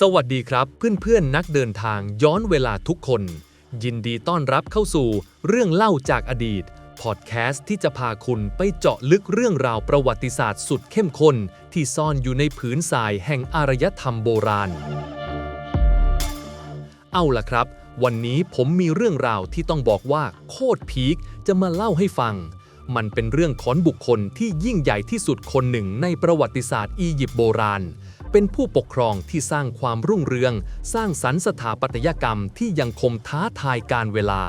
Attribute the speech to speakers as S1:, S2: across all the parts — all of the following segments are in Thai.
S1: สวัสดีครับเพื่อนๆนักเดินทางย้อนเวลาทุกคน ยินดีต้อนรับเข้าสู่เรื่องเล่าจากอดีต พอดแคสต์ที่จะพาคุณไปเจาะลึกเรื่องราวประวัติศาสตร์สุดเข้มข้น ที่ซ่อนอยู่ในผืนทรายแห่งอารยธรรมโบราณ เอาล่ะครับ วันนี้ผมมีเรื่องราวที่ต้องบอกว่าโคตรพีคจะมาเล่าให้ฟัง มันเป็นเรื่องของบุคคลที่ยิ่งใหญ่ที่สุดคนหนึ่งในประวัติศาสตร์อียิปต์โบราณเเป็นผู้ปกครองที่สร้างความรุ่งเรือง สร้างสรรค์สถาปัตยกรรมที่ยังคงท้าทายการเวลา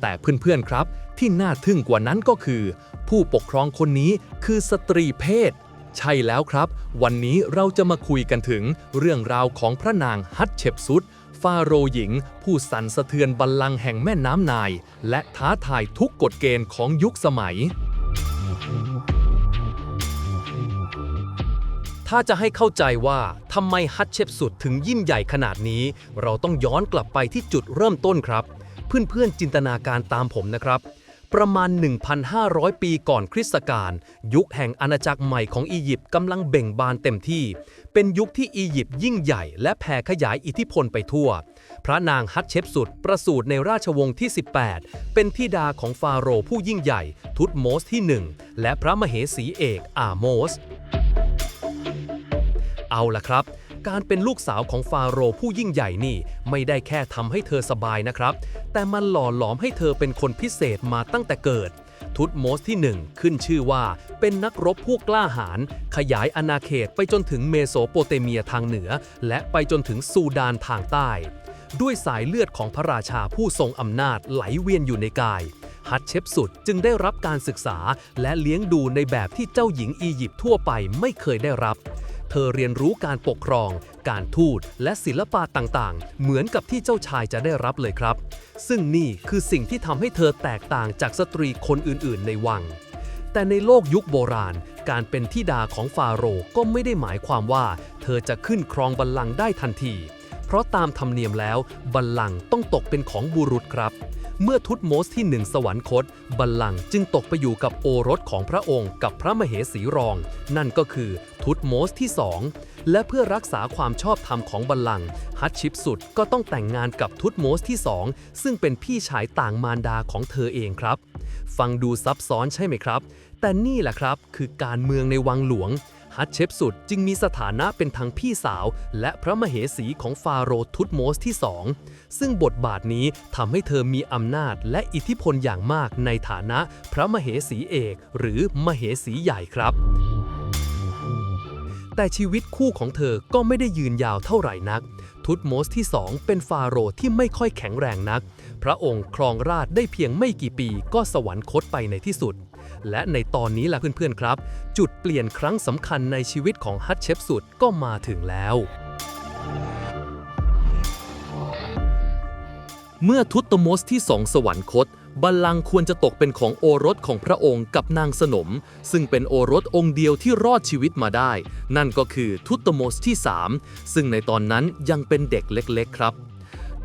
S1: แต่เพื่อนๆครับ ที่น่าทึ่งกว่านั้นก็คือ ผู้ปกครองคนนี้คือสตรีเพศ ใช่แล้วครับ วันนี้เราจะมาคุยกันถึงเรื่องราวของพระนางฮัตเชปซุดฟาโรห์หญิง ผู้สั่นสะเทือนบัลลังก์แห่งแม่น้ำนาย และท้าทายทุกกฎเกณฑ์ของยุคสมัย ถ้าจะให้เข้าใจว่าทำไมฮัตเชปสุดถึงยิ่งใหญ่ขนาดนี้ เราต้องย้อนกลับไปที่จุดเริ่มต้นครับ เพื่อนๆจินตนาการตามผมนะครับ ประมาณ 1,500 ปีก่อนคริสตกาลยุคแห่งอาณาจักรใหม่ของอียิปต์กำลังเบ่งบานเต็มที่ เป็นยุคที่อียิปต์ยิ่งใหญ่ และแผ่ขยายอิทธิพลไปทั่ว พระนางฮัตเชปสุดประสูติในราชวงศ์ที่ 18 เป็นธิดาของฟาโรห์ผู้ยิ่งใหญ่ ทุตโมสที่ 1 และพระมเหสีเอกอาโมส เอาล่ะครับ การเป็นลูกสาวของฟาโรห์ผู้ยิ่งใหญ่นี่ ไม่ได้แค่ทำให้เธอสบายนะครับ แต่มันหล่อหลอมให้เธอเป็นคนพิเศษมาตั้งแต่เกิด ทุตโมสที่ 1 ขึ้นชื่อว่า เป็นนักรบผู้กล้าหาญขยายอาณาเขตไปจนถึงเมโสโปเตเมียทางเหนือ และไปจนถึงซูดานทางใต้ ด้วยสายเลือดของพระราชาผู้ทรงอำนาจไหลเวียนอยู่ในกายฮัตเชปสุดจึงได้รับการศึกษาและเลี้ยงดูในแบบที่เจ้าหญิงอียิปต์ทั่วไปไม่เคยได้รับ เธอเรียนรู้การปกครอง การทูตและศิลปะต่างๆ เหมือนกับที่เจ้าชายจะได้รับเลยครับ ซึ่งนี่คือสิ่งที่ทำให้เธอแตกต่างจากสตรีคนอื่นๆ ในวัง แต่ในโลกยุคโบราณ การเป็นธิดาของฟาโรห์ก็ไม่ได้หมายความว่า เธอจะขึ้นครองบัลลังก์ได้ทันที เพราะตามธรรมเนียมแล้วบัลลังก์ต้องตกเป็นของบุรุษครับ เมื่อทุตโมสที่หนึ่งสวรรคต บัลลังก์จึงตกไปอยู่กับโอรสของพระองค์กับพระมเหสีรอง นั่นก็คือทุตโมสที่สองและเพื่อรักษาความชอบธรรมของบัลลังก์ฮัตชิปสุดก็ต้องแต่งงานกับทุตโมสที่สองซึ่งเป็นพี่ชายต่างมารดาของเธอเองครับ ฟังดูซับซ้อนใช่ไหมครับ แต่นี่แหละครับคือการเมืองในวังหลวง ฮัตเชปสุดจึงมีสถานะเป็นทั้งพี่สาว และพระมเหสีของฟาโรห์ทุตโมสที่สองซึ่งบทบาทนี้ทำให้เธอมีอำนาจและอิทธิพลอย่างมากในฐานะพระมเหสีเอก หรือมเหสีใหญ่ครับ แต่ชีวิตคู่ของเธอก็ไม่ได้ยืนยาวเท่าไหร่นักทุตโมสที่สองเป็นฟาโรห์ที่ไม่ค่อยแข็งแรงนัก พระองค์ครองราชได้เพียงไม่กี่ปีก็สวรรคตไปในที่สุด และในตอนนี้แหละเพื่อนๆครับ จุดเปลี่ยนครั้งสำคัญในชีวิตของฮัตเชปสุดก็มาถึงแล้ว เมื่อทุตโมสที่สองสวรรคตบัลลังก์ควรจะตกเป็นของโอรสของพระองค์กับนางสนม ซึ่งเป็นโอรสองค์เดียวที่รอดชีวิตมาได้ นั่นก็คือทุตโมสที่ 3 ซึ่งในตอนนั้นยังเป็นเด็กเล็ก ๆ ครับ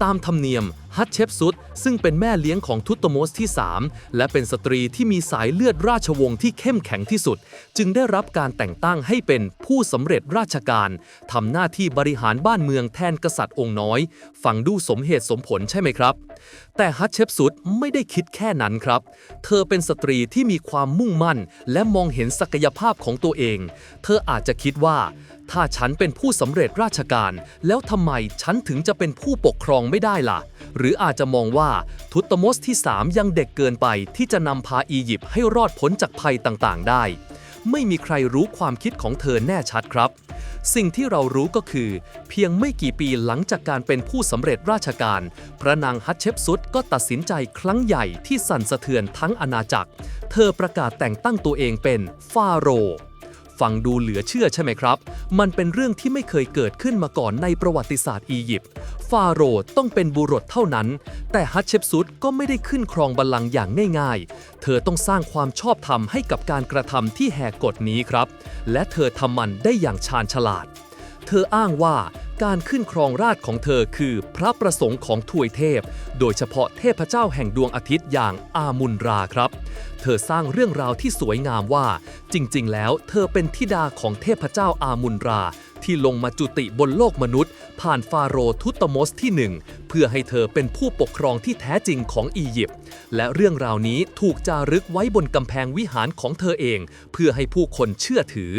S1: ตามธรรมเนียม ฮัตเชปซุดซึ่งเป็นแม่เลี้ยงของทุตโมสที่ 3 และเป็นสตรีที่มีสายเลือดราชวงศ์ที่เข้มแข็งที่สุด จึงได้รับการแต่งตั้งให้เป็นผู้สำเร็จราชการทำหน้าที่บริหารบ้านเมืองแทนกษัตริย์องค์น้อย ฟังดูสมเหตุสมผลใช่ไหมครับ แต่ฮัตเชปซุดไม่ได้คิดแค่นั้นครับ เธอเป็นสตรีที่มีความมุ่งมั่น และมองเห็นศักยภาพของตัวเอง เธออาจจะคิดว่า ถ้าฉันเป็นผู้สำเร็จราชการ แล้วทำไมฉันถึงจะเป็นผู้ปกครองไม่ได้ล่ะ หรืออาจจะมองว่าทุตมสที่ 3 ยังเด็กเกินไปที่จะนำพาอียิปต์ให้รอดพ้นจากภัยต่างๆ ได้ ไม่มีใครรู้ความคิดของเธอแน่ชัดครับ สิ่งที่เรารู้ก็คือ เพียงไม่กี่ปีหลังจากการเป็นผู้สำเร็จราชการ พระนางฮัตเชปซุดก็ตัดสินใจครั้งใหญ่ที่สั่นสะเทือนทั้งอาณาจักร เธอประกาศแต่งตั้งตัวเองเป็นฟาโรห์ ฟังดูเหลือเชื่อใช่ไหมครับ มันเป็นเรื่องที่ไม่เคยเกิดขึ้นมาก่อนในประวัติศาสตร์อียิปต์ ฟาโรห์ต้องเป็นบุรุษเท่านั้น แต่ฮัตเชปซุดก็ไม่ได้ขึ้นครองบัลลังก์อย่างง่ายๆ เธอต้องสร้างความชอบธรรมให้กับการกระทำที่แหกกฎนี้ครับ และเธอทำมันได้อย่างชาญฉลาด เธออ้างว่าการขึ้นครองราชของเธอคือพระประสงค์ของทวยเทพ โดยเฉพาะเทพเจ้าแห่งดวงอาทิตย์อย่างอามุนราครับ เธอสร้างเรื่องราวที่สวยงามว่า จริง ๆ แล้วเธอเป็นธิดาของเทพเจ้าอามุนรา ที่ลงมาจุติบนโลกมนุษย์ ผ่านฟาโรห์ทุตโมสที่หนึ่งเพื่อให้เธอเป็นผู้ปกครองที่แท้จริงของอียิปต์และเรื่องราวนี้ถูกจารึกไว้บนกำแพงวิหารของเธอเอง เพื่อให้ผู้คนเชื่อถือ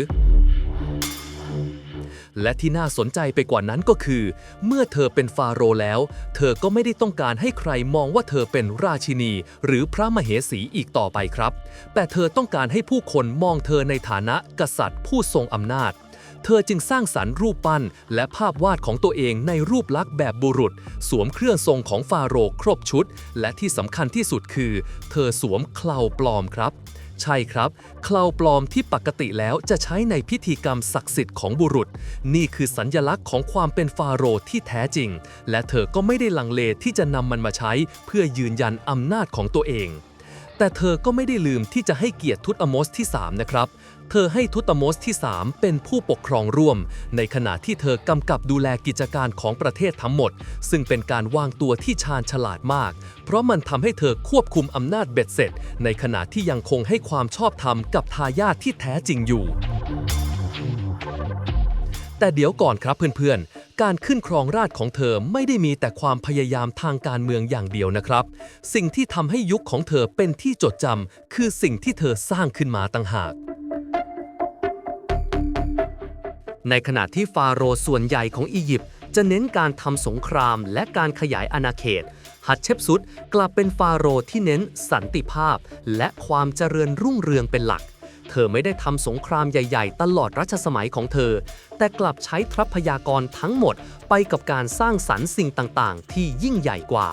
S1: และที่น่าสนใจไปกว่านั้นก็คือ เมื่อเธอเป็นฟาโรห์แล้ว เธอก็ไม่ได้ต้องการให้ใครมองว่าเธอเป็นราชินี หรือพระมเหสีอีกต่อไปครับ แต่เธอต้องการให้ผู้คนมองเธอในฐานะกษัตริย์ผู้ทรงอำนาจเธอจึงสร้างสรรค์รูปปั้น และภาพวาดของตัวเองในรูปลักษณ์แบบบุรุษ สวมเครื่องทรงของฟาโรห์ครบชุด และที่สำคัญที่สุดคือ เธอสวมเคลาปลอมครับ ใช่ครับเคลาปลอมที่ปกติแล้วจะใช้ในพิธีกรรมศักดิ์สิทธิ์ของบุรุษ นี่คือสัญญลักษณ์ของความเป็นฟาโรห์ที่แท้จริง และเธอก็ไม่ได้ลังเลที่จะนำมันมาใช้ เพื่อยืนยันอำนาจของตัวเอง แต่เธอก็ไม่ได้ลืมที่จะให้เกียรติทุตอมอสที่ 3 นะครับ เธอให้ทุตอมสที่ 3 เป็นผู้ปกครองร่วม ในขณะที่เธอกำกับดูแลกิจการของประเทศทั้งหมด ซึ่งเป็นการวางตัวที่ชาญฉลาดมาก เพราะมันทำให้เธอควบคุมอำนาจเบ็ดเสร็จ ในขณะที่ยังคงให้ความชอบธรรมกับทายาทที่แท้จริงอยู่ แต่เดี๋ยวก่อนครับเพื่อนๆการขึ้นครองราชของเธอไม่ได้มีแต่ความพยายามทางการเมืองอย่างเดียวนะครับ สิ่งที่ทำให้ยุคของเธอเป็นที่จดจำคือสิ่งที่เธอสร้างขึ้นมาต่างหาก ในขณะที่ฟาโรห์ส่วนใหญ่ของอียิปต์จะเน้นการทำสงครามและการขยายอาณาเขต ฮัตเชปซุดกลับเป็นฟาโรห์ที่เน้นสันติภาพ และความเจริญรุ่งเรืองเป็นหลัก เธอไม่ได้ทำสงครามใหญ่ ๆ ตลอดรัชสมัยของเธอ แต่กลับใช้ทรัพยากรทั้งหมดไปกับการสร้างสรรค์สิ่งต่างๆ ที่ยิ่งใหญ่กว่า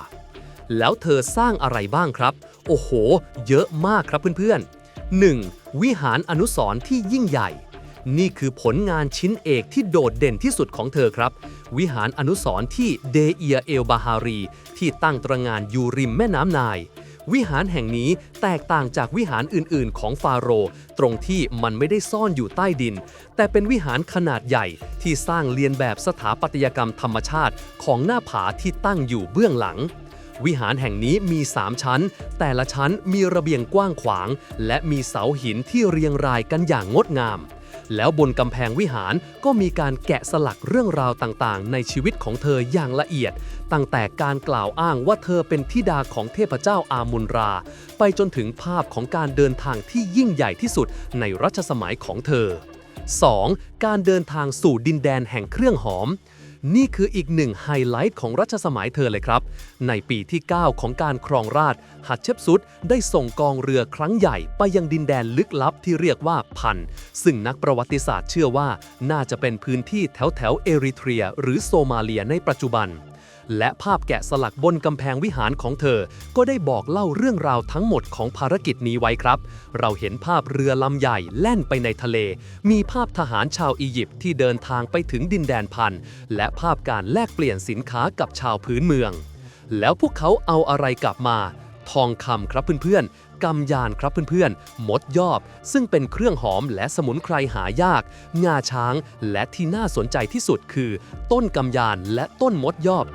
S1: แล้วเธอสร้างอะไรบ้างครับ โอ้โห เยอะมากครับเพื่อนๆ 1. วิหารอนุสรณ์ที่ยิ่งใหญ่ นี่คือผลงานชิ้นเอกที่โดดเด่นที่สุดของเธอครับ วิหารอนุสรณ์ที่เดเอียเอลบาฮารี ที่ตั้งตระงานอยู่ริมแม่น้ำนาย วิหารแห่งนี้แตกต่างจากวิหารอื่นๆ ของฟาโรห์ตรงที่มันไม่ได้ซ่อนอยู่ใต้ดิน แต่เป็นวิหารขนาดใหญ่ที่สร้างเลียนแบบสถาปัตยกรรมธรรมชาติของหน้าผาที่ตั้งอยู่เบื้องหลังวิหารแห่งนี้มี 3 ชั้น แต่ละชั้นมีระเบียงกว้างขวาง และมีเสาหินที่เรียงรายกันอย่างงดงาม แล้วบนกำแพงวิหารก็มีการแกะสลักเรื่องราวต่างๆ ในชีวิตของเธออย่างละเอียด ตั้งแต่การกล่าวอ้างว่าเธอเป็นธิดาของเทพเจ้าอามุนรา ไปจนถึงภาพของการเดินทางที่ยิ่งใหญ่ที่สุดในรัชสมัยของเธอ 2. การเดินทางสู่ดินแดนแห่งเครื่องหอม นี่คืออีกหนึ่งไฮไลท์ของรัชสมัยเธอเลยครับ ในปีที่ 9 ของการครองราชหัตเชปซุดได้ส่งกองเรือครั้งใหญ่ไปยังดินแดนลึกลับที่เรียกว่าพัน ซึ่งนักประวัติศาสตร์เชื่อว่า น่าจะเป็นพื้นที่แถวแถวเอริเทรีย หรือโซมาเลียในปัจจุบัน และภาพแกะสลักบนกำแพงวิหารของเธอ ก็ได้บอกเล่าเรื่องราวทั้งหมดของภารกิจนี้ไว้ครับ เราเห็นภาพเรือลำใหญ่แล่นไปในทะเล มีภาพทหารชาวอียิปต์ที่เดินทางไปถึงดินแดนพัน และภาพการแลกเปลี่ยนสินค้ากับชาวพื้นเมือง แล้วพวกเขาเอาอะไรกลับมา ทองคำครับเพื่อนๆกำยานครับเพื่อนๆ มดยอบ ซึ่งเป็นเครื่องหอมและสมุนไพรหายาก งาช้าง และที่น่าสนใจที่สุดคือ ต้นกำยานและต้นมดยอบ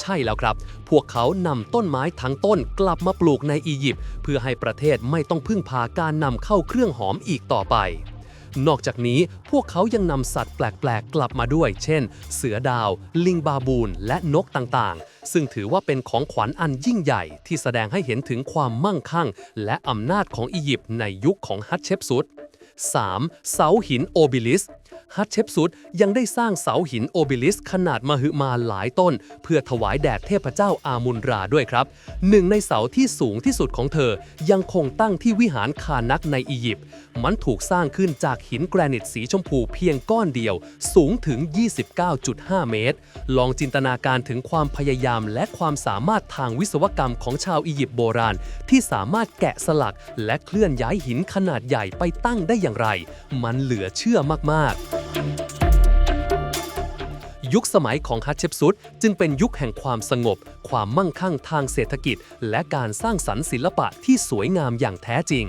S1: ใช่แล้วครับ พวกเขานำต้นไม้ทั้งต้นกลับมาปลูกในอียิปต์เพื่อให้ประเทศไม่ต้องพึ่งพาการนำเข้าเครื่องหอมอีกต่อไป นอกจากนี้พวกเขายังนำสัตว์แปลกๆ กลับมาด้วย เช่น เสือดาว ลิงบาบูน และนกต่างๆ ซึ่งถือว่าเป็นของขวัญอันยิ่งใหญ่ที่แสดงให้เห็นถึงความมั่งคั่ง และอำนาจของอียิปต์ในยุคของฮัตเชปซุด 3. เสาหินโอบิลิส ฮัตเชปซุดยังได้สร้างเสาหินโอบิลิสขนาดมหึมาหลายต้น เพื่อถวายแด่เทพเจ้าอามุนราด้วยครับ หนึ่งในเสาที่สูงที่สุดของเธอ ยังคงตั้งที่วิหารคานักในอียิปต์มันถูกสร้างขึ้นจากหินแกรนิตสีชมพูเพียงก้อนเดียว สูงถึง 29.5 เมตร ลองจินตนาการถึงความพยายามและความสามารถทางวิศวกรรมของชาวอียิปต์โบราณ ที่สามารถแกะสลักและเคลื่อนย้ายหินขนาดใหญ่ไปตั้งได้อย่างไร มันเหลือเชื่อมาก ๆ ยุคสมัยของฮัตเชปซุดจึงเป็นยุคแห่งความสงบ ความมั่งคั่งทางเศรษฐกิจ และการสร้างสรรค์ศิลปะที่สวยงามอย่างแท้จริง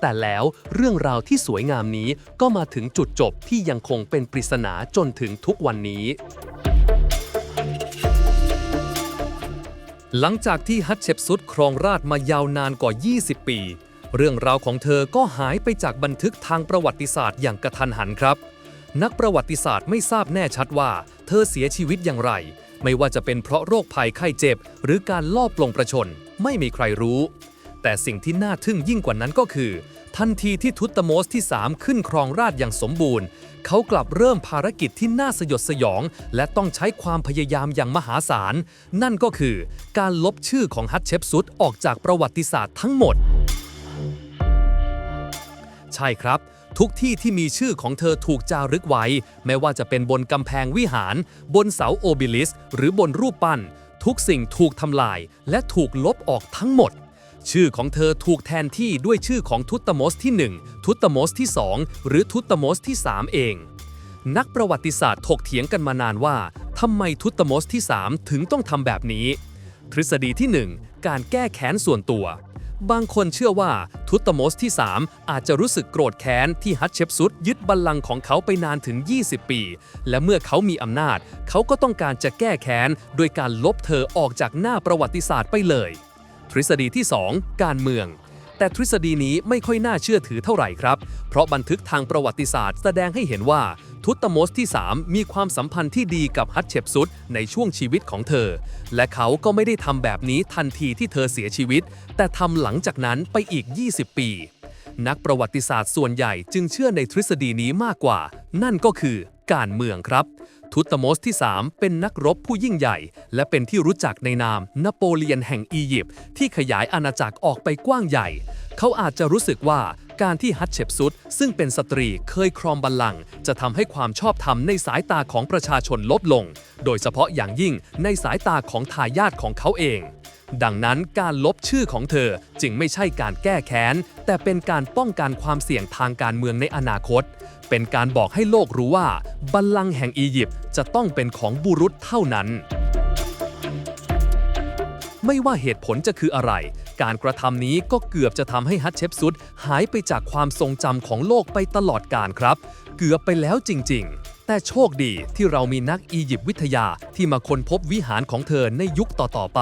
S1: แต่แล้วเรื่องราวที่สวยงามนี้ก็มาถึงจุดจบที่ยังคงเป็นปริศนาจนถึงทุกวันนี้หลังจากที่ฮัตเชปซุดครองราชมายาวนานกว่า 20 ปี เรื่องราวของเธอก็หายไปจากบันทึกทางประวัติศาสตร์อย่างกระทันหันครับ
S2: นักประวัติศาสตร์ไม่ทราบแน่ชัดว่า เธอเสียชีวิตอย่างไร ไม่ว่าจะเป็นเพราะโรคภัยไข้เจ็บ หรือการลอบปลงประชน ไม่มีใครรู้ แต่สิ่งที่น่าทึ่งยิ่งกว่านั้นก็คือ ทันทีที่ทุตโมสที่ 3 ขึ้นครองราชย์อย่างสมบูรณ์ เขากลับเริ่มภารกิจที่น่าสยดสยอง และต้องใช้ความพยายามอย่างมหาศาล นั่นก็คือ การลบชื่อของฮัตเชปซุดออกจากประวัติศาสตร์ทั้งหมด ใช่ครับ ทุกที่ที่มีชื่อของเธอถูกจารึกไว้ ไม่ว่าจะเป็นบนกำแพงวิหาร บนเสาโอบิลิส หรือบนรูปปั้น ทุกสิ่งถูกทำลาย และถูกลบออกทั้งหมด ชื่อของเธอถูกแทนที่ด้วยชื่อของทุตโมสที่ 1 ทุตโมสที่ 2 หรือทุตโมสที่ 3 เอง นักประวัติศาสตร์ถกเถียงกันมานานว่าทำไมทุตโมสที่ 3 ถึงต้องทำแบบนี้ ทฤษฎีที่ 1 การแก้แค้นส่วนตัว บางคนเชื่อว่าทุตโมสที่ 3 อาจจะรู้สึกโกรธแค้นที่ฮัตเชปซุดยึดบัลลังก์ของเขาไปนานถึง 20 ปี และเมื่อเขามีอำนาจ เขาก็ต้องการจะแก้แค้นโดยการลบเธอออกจากหน้าประวัติศาสตร์ไปเลย ทฤษฎีที่ 2 การเมือง แต่ทฤษฎีนี้ไม่ค่อยน่าเชื่อถือเท่าไหร่ครับ เพราะบันทึกทางประวัติศาสตร์แสดงให้เห็นว่าทุตโมสที่ 3 มีความสัมพันธ์ที่ดีกับฮัตเชปซุดในช่วงชีวิตของเธอ และเขาก็ไม่ได้ทำแบบนี้ทันทีที่เธอเสียชีวิต แต่ทำหลังจากนั้นไปอีก 20 ปี นักประวัติศาสตร์ส่วนใหญ่จึงเชื่อในทฤษฎีนี้มากกว่า นั่นก็คือ การเมืองครับ ทุตโมสที่ 3 เป็นนักรบผู้ยิ่งใหญ่ และเป็นที่รู้จักในนามนโปเลียนแห่งอียิปต์ที่ขยายอาณาจักรออกไปกว้างใหญ่ เขาอาจจะรู้สึกว่าการที่ฮัตเชปซุดซึ่งเป็นสตรีเคยครองบัลลังก์จะทำให้ความชอบธรรมในสายตาของประชาชนลดลง โดยเฉพาะอย่างยิ่งในสายตาของทายาทของเขาเอง ดังนั้นการลบชื่อของเธอจึงไม่ใช่การแก้แค้น แต่เป็นการป้องกันความเสี่ยงทางการเมืองในอนาคต เป็นการบอกให้โลกรู้ว่า บัลลังก์แห่งอียิปต์จะต้องเป็นของบุรุษเท่านั้น ไม่ว่าเหตุผลจะคืออะไร การกระทำนี้ก็เกือบจะทำให้ฮัตเชปซุดหายไปจากความทรงจำของโลกไปตลอดกาลครับ เกือบไปแล้วจริง ๆแต่โชคดีที่เรามีนักอียิปต์วิทยาที่มาค้นพบวิหารของเธอในยุคต่อ ๆ ไป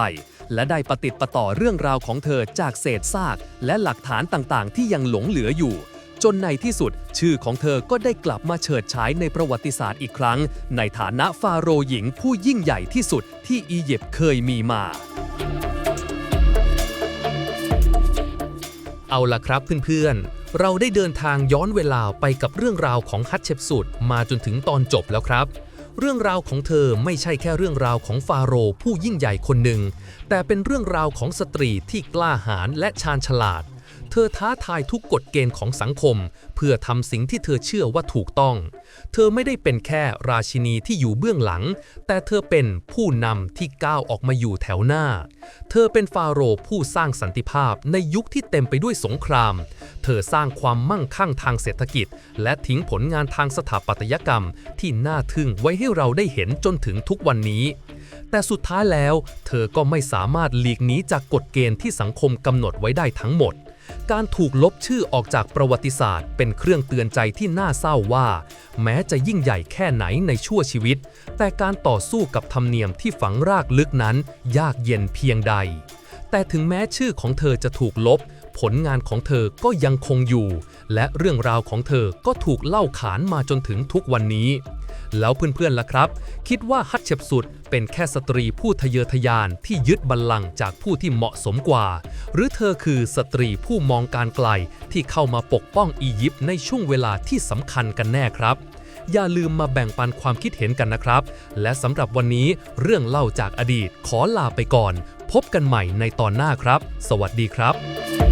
S2: และได้ปฏิดประต่อเรื่องราวของเธอจากเศษซาก และหลักฐานต่างๆ ที่ยังหลงเหลืออยู่ จนในที่สุด ชื่อของเธอก็ได้กลับมาเฉิดฉายในประวัติศาสตร์อีกครั้ง ในฐานะฟาโรห์หญิงผู้ยิ่งใหญ่ที่สุดที่อียิปต์เคยมีมา เอาล่ะครับเพื่อนๆ เราได้เดินทางย้อนเวลาไปกับเรื่องราวของฮัตเชปสุดมาจนถึงตอนจบแล้วครับเรื่องราวของเธอไม่ใช่แค่เรื่องราวของฟาโรห์ผู้ยิ่งใหญ่คนหนึ่ง แต่เป็นเรื่องราวของสตรีที่กล้าหาญและชาญฉลาด ธอท้าทายทุกกฎเกณฑ์ของสังคม เพื่อทำสิ่งที่เธอเชื่อว่าถูกต้อง เธอไม่ได้เป็นแค่ราชินีที่อยู่เบื้องหลัง แต่เธอเป็นผู้นำที่ก้าวออกมาอยู่แถวหน้า เธอเป็นฟาโรห์ผู้สร้างสันติภาพในยุคที่เต็มไปด้วยสงคราม เธอสร้างความมั่งคั่งทางเศรษฐกิจ และทิ้งผลงานทางสถาปัตยกรรม ที่น่าทึ่งไว้ให้เราได้เห็นจนถึงทุกวันนี้ แต่สุดท้ายแล้ว เธอก็ไม่สามารถหลีกหนีจากกฎเกณฑ์ที่สังคมกำหนดไว้ได้ทั้งหมด การถูกลบชื่อออกจากประวัติศาสตร์ เป็นเครื่องเตือนใจที่น่าเศร้าว่า แม้จะยิ่งใหญ่แค่ไหนในชั่วชีวิต แต่การต่อสู้กับธรรมเนียมที่ฝังรากลึกนั้น ยากเย็นเพียงใด แต่ถึงแม้ชื่อของเธอจะถูกลบ ผลงานของเธอก็ยังคงอยู่ และเรื่องราวของเธอก็ถูกเล่าขานมาจนถึงทุกวันนี้ แล้วเพื่อนๆล่ะครับ คิดว่าฮัตเชปสุดเป็นแค่สตรีผู้ทะเยอทะยานที่ยึดบัลลังก์จากผู้ที่เหมาะสมกว่า หรือเธอคือสตรีผู้มองการไกลที่เข้ามาปกป้องอียิปต์ในช่วงเวลาที่สำคัญกันแน่ครับอย่าลืมมาแบ่งปันความคิดเห็นกันนะครับ และสำหรับวันนี้เรื่องเล่าจากอดีตขอลาไปก่อน พบกันใหม่ในตอนหน้าครับ สวัสดีครับ